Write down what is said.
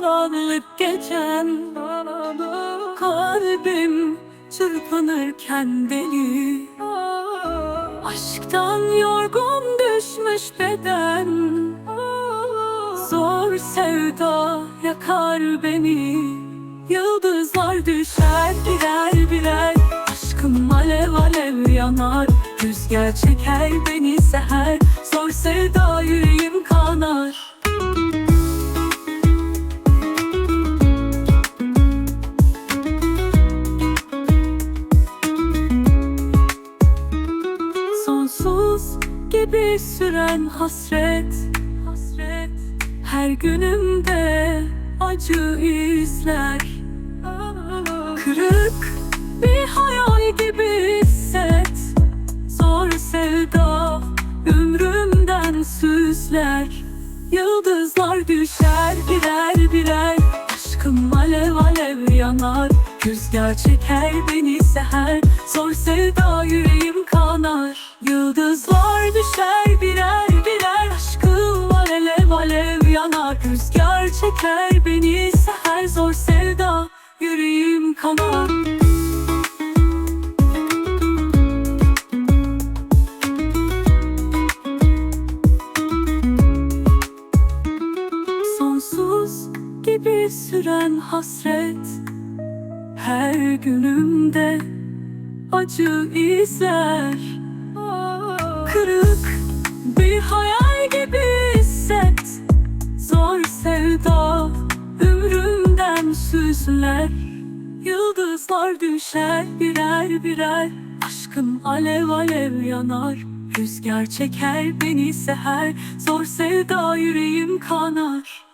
karanlık gecem Kalbim çırpınırken deli Aşktan yorgun düşmüş beden. Zor sevda yakar beni. Yıldızlar düşer birer birer. Aşkım alev alev yanar. Rüzgar çeker beni seher. Zor Sonsuz gibi süren hasret Hasret. Her günümde acı izler. Kırık bir hayal gibi hisset. Zor sevda ömrümden süsler Yıldızlar düşer birer birer. Aşkım alev alev yanar. Rüzgar çeker beni seher. Zor sevda yüreğim kanar Yıldızlar düşer birer birer Aşkım alev alev yanar. Rüzgar çeker beni seher Zor sevda yüreğim kanar. Sonsuz gibi süren hasret Her günümde acı izler süzüler Yıldızlar düşer birer birer. Aşkım alev alev yanar Rüzgar çeker beni seher. Zor sevda yüreğim kanar